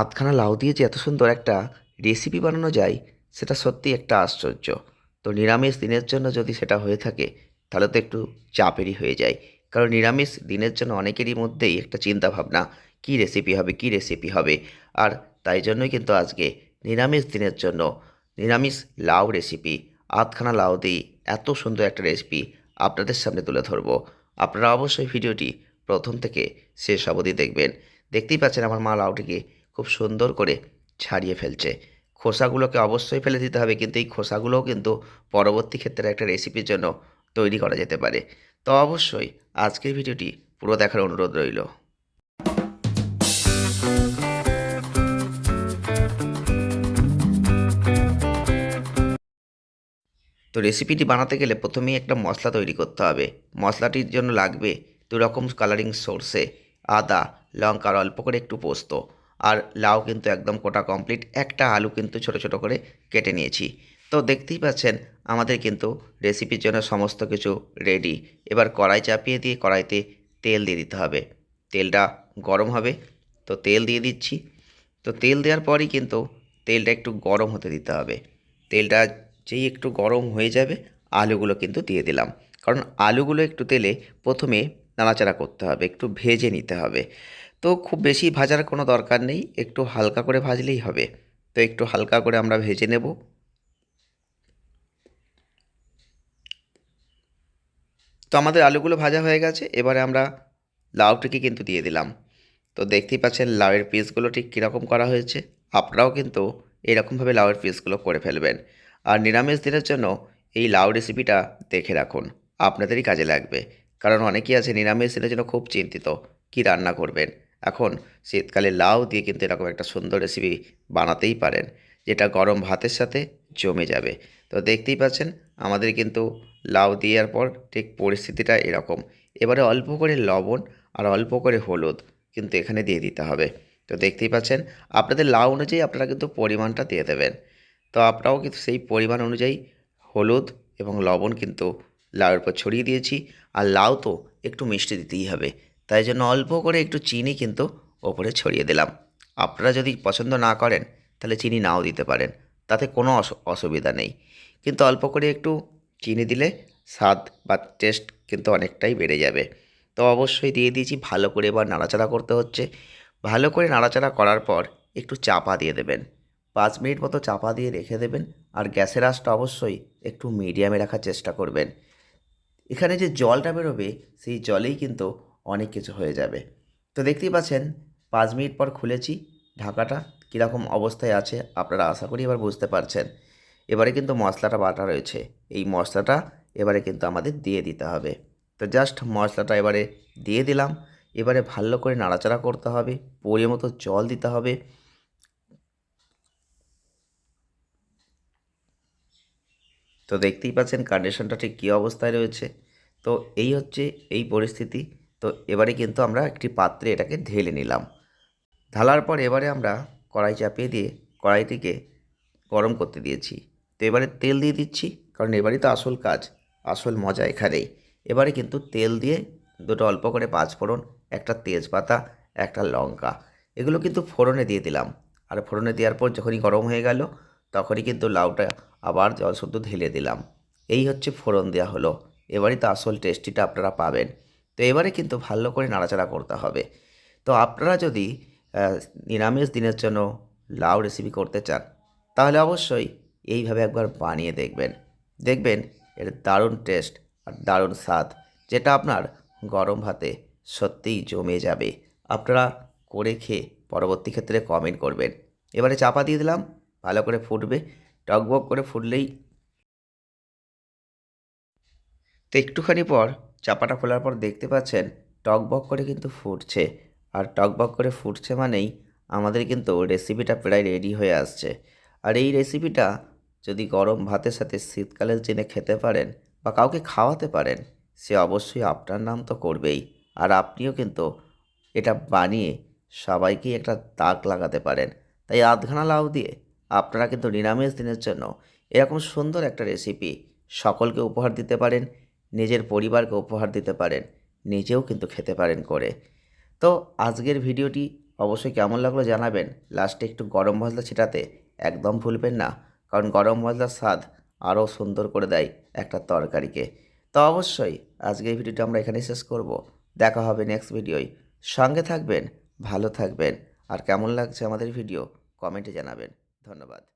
আধখানা লাউ দিয়ে যে এত সুন্দর একটা রেসিপি বানানো যায়, সেটা সত্যি একটা আশ্চর্য। তো নিরামিষ দিনের জন্য যদি সেটা হয়ে থাকে, তাহলে তো একটু চাপেরই হয়ে যায়। কারণ নিরামিষ দিনের জন্য অনেকেরই মধ্যেই একটা চিন্তা ভাবনা কী রেসিপি হবে, কী রেসিপি হবে? আর তাই জন্যই কিন্তু আজকে নিরামিষ দিনের জন্য নিরামিষ লাউ রেসিপি আধখানা লাউ দিয়ে এত সুন্দর একটা রেসিপি আপনাদের সামনে তুলে ধরবো। আপনারা অবশ্যই ভিডিওটি প্রথম থেকে শেষ অবধি দেখবেন। দেখতেই পাচ্ছেন আমার মা লাউটিকে খুব সুন্দর করে ছাড়িয়ে ফেলছে। খোসাগুলোকে অবশ্যই ফেলে দিতে হবে, কিন্তু এই খোসাগুলোও কিন্তু পরবর্তী ক্ষেত্রে একটা রেসিপির জন্য তৈরি করা যেতে পারে। তো অবশ্যই আজকের ভিডিওটি পুরো দেখার অনুরোধ রইল। তো রেসিপিটি বানাতে গেলে প্রথমেই একটা মশলা তৈরি করতে হবে। মশলাটির জন্য লাগবে দু রকম কালারিং সর্ষে আদা লঙ্কা আর অল্প করে একটু পোস্ত। আর লাউ কিন্তু একদম কোটা কমপ্লিট একটা আলু কিন্তু ছোট ছোট করে কেটে নিয়েছি। তো দেখতেই পাচ্ছেন, আমাদের কিন্তু রেসিপির জন্য সমস্ত কিছু রেডি এবার কড়াই চাপিয়ে দিয়ে কড়াইতে তেল দিয়ে দিতে হবে। তেলটা গরম হবে। তো তেল দিয়ে দিচ্ছি। তো তেল দেওয়ার পরই কিন্তু তেলটা একটু গরম হতে দিতে হবে। তেলটা যেই একটু গরম হয়ে যাবে, আলুগুলো কিন্তু দিয়ে দিলাম। কারণ আলুগুলো একটু তেলে প্রথমে নাড়াচাড়া করতে হবে, একটু ভেজে নিতে হবে। তো খুব বেশি ভাজার কোনো দরকার নেই। একটু হালকা করে ভাজলেই হবে। তো একটু হালকা করে আমরা ভেজে নেব। তো আমাদের আলুগুলো ভাজা হয়ে গেছে। এবারে আমরা লাউটিকে কিন্তু দিয়ে দিলাম। তো দেখতেই পাচ্ছেন লাউয়ের পিসগুলো ঠিক কীরকম করা হয়েছে। আপনারাও কিন্তু এরকমভাবে লাউয়ের পিসগুলো করে ফেলবেন। আর নিরামিষ দিনের জন্য এই লাউ রেসিপিটা দেখে রাখুন। আপনাদেরই কাজে লাগবে। কারণ অনেকেই আছে নিরামিষ দিনের জন্য খুব চিন্তিত কি রান্না করবেন। এখন শীতকালে লাউ দিয়ে কিন্তু এরকম একটা সুন্দর রেসিপি বানাতেই পারেন, যেটা গরম ভাতের সাথে জমে যাবে। তো দেখতেই পাচ্ছেন, আমাদের কিন্তু লাউ দেওয়ার পর ঠিক পরিস্থিতিটা এরকম। এবারে অল্প করে লবণ আর অল্প করে হলুদ কিন্তু এখানে দিয়ে দিতে হবে। তো দেখতেই পাচ্ছেন, আপনাদের লাউ অনুযায়ী আপনারা কিন্তু পরিমাণটা দিয়ে দেবেন। তো আপনারাও কিন্তু সেই পরিমাণ অনুযায়ী হলুদ এবং লবণ কিন্তু লাউয়ের উপর ছড়িয়ে দিয়েছি। আর লাউ তো একটু মিষ্টি দিতেই হবে। তাই জন্য অল্প করে একটু চিনি কিন্তু ওপরে ছড়িয়ে দিলাম। আপনারা যদি পছন্দ না করেন, তাহলে চিনি নাও দিতে পারেন, তাতে কোনো অসু- অসুবিধা নেই। কিন্তু অল্প করে একটু চিনি দিলে স্বাদ বা টেস্ট কিন্তু অনেকটাই বেড়ে যাবে। তো অবশ্যই দিয়ে দিয়েছি, ভালো করে এবার নাড়াচাড়া করতে হচ্ছে। ভালো করে নাড়াচাড়া করার পর একটু চাপা দিয়ে দেবেন। পাঁচ মিনিট মতো চাপা দিয়ে রেখে দেবেন আর গ্যাসের আঁচটা অবশ্যই একটু মিডিয়ামে রাখার চেষ্টা করবেন। এখানে যে জলটা বেরোবে, সেই জলেই কিন্তু অনেক কিছু হয়ে যাবে। তো দেখতেই পাচ্ছেন, পাঁচ মিনিট পর খুলেছি, ঢাকাটা কীরকম অবস্থায় আছে আপনারা আশা করি এবার বুঝতে পারছেন। এবারে কিন্তু মশলাটা বাটা রয়েছে, এই মশলাটা এবারে কিন্তু আমাদের দিয়ে দিতে হবে। তো জাস্ট মশলাটা এবারে দিয়ে দিলাম, এবারে ভালো করে নাড়াচাড়া করতে হবে, পরিমাণ মতো জল দিতে হবে। তো দেখতেই পাচ্ছেন কন্ডিশনটা ঠিক কী অবস্থায় রয়েছে। তো এই হচ্ছে এই পরিস্থিতি। তো এবারে কিন্তু আমরা একটি পাত্রে এটাকে ঢেলে নিলাম। ঢালার পর এবারে আমরা কড়াই চাপিয়ে দিয়ে কড়াইটিকে গরম করতে দিয়েছি। তো এবারে তেল দিয়ে দিচ্ছি, কারণ এবারই তো আসল কাজ, আসল মজা এখানেই। এবারে কিন্তু তেল দিয়ে দুটো অল্প করে পাঁচ ফোড়ন, একটা তেজপাতা, একটা লঙ্কা, এগুলো কিন্তু ফোড়নে দিয়ে দিলাম। আর ফোড়নে দেওয়ার পর যখনই গরম হয়ে গেল, তখনই কিন্তু লাউটা আবার জল শুদ্ধ ঢেলে দিলাম। এই হচ্ছে ফোড়ন দেওয়া হলো। এবারই তো আসল টেস্টিটা আপনারা পাবেন। তো এবারে কিন্তু ভালো করে নাড়াচাড়া করতে হবে। তো আপনারা যদি নিরামিষ দিনের জন্য লাউ রেসিপি করতে চান, তাহলে অবশ্যই এইভাবে একবার বানিয়ে দেখবেন। দেখবেন এর দারুণ টেস্ট আর দারুণ স্বাদ, যেটা আপনার গরম ভাতে সত্যিই জমে যাবে। আপনারা করে খেয়ে পরবর্তী ক্ষেত্রে কমেন্ট করবেন। এবারে চাপা দিয়ে দিলাম, ভালো করে ফুটবে, টকবক করে ফুটলেই। তো একটুখানি পর চাপাটা খোলার পর দেখতে পাচ্ছেন টকবক করে কিন্তু ফুটছে। আর টকবক করে ফুটছে মানেই আমাদের কিন্তু রেসিপিটা প্রায় রেডি হয়ে আসছে। আর এই রেসিপিটা যদি গরম ভাতের সাথে শীতকালের জেনে খেতে পারেন বা কাউকে খাওয়াতে পারেন, সে অবশ্যই আপনার নাম তো করবেই। আর আপনিও কিন্তু এটা বানিয়ে সবাইকেই একটা দাগ লাগাতে পারেন। তাই আধখানা লাউ দিয়ে আপনারা কিন্তু নিরামিষ দিনের জন্য এরকম সুন্দর একটা রেসিপি সকলকে উপহার দিতে পারেন। নিজের পরিবারকে উপহার দিতে পারেন, নিজেও কিন্তু খেতে পারেন করে। তো আজকের ভিডিওটি অবশ্যই কেমন লাগল জানাবেন। লাস্টে একটু গরম মশলা ছেটাতে একদম ভুলবেন না, কারণ গরম মশলার স্বাদ আরও সুন্দর করে দেয় একটা তরকারিকে। তো অবশ্যই আজকে এই ভিডিওটা আমরা এখানেই শেষ করব। দেখা হবে নেক্সট ভিডিওয়। সঙ্গে থাকবেন, ভালো থাকবেন, আর কেমন লাগছে আমাদের ভিডিও কমেন্টে জানাবেন। ধন্যবাদ।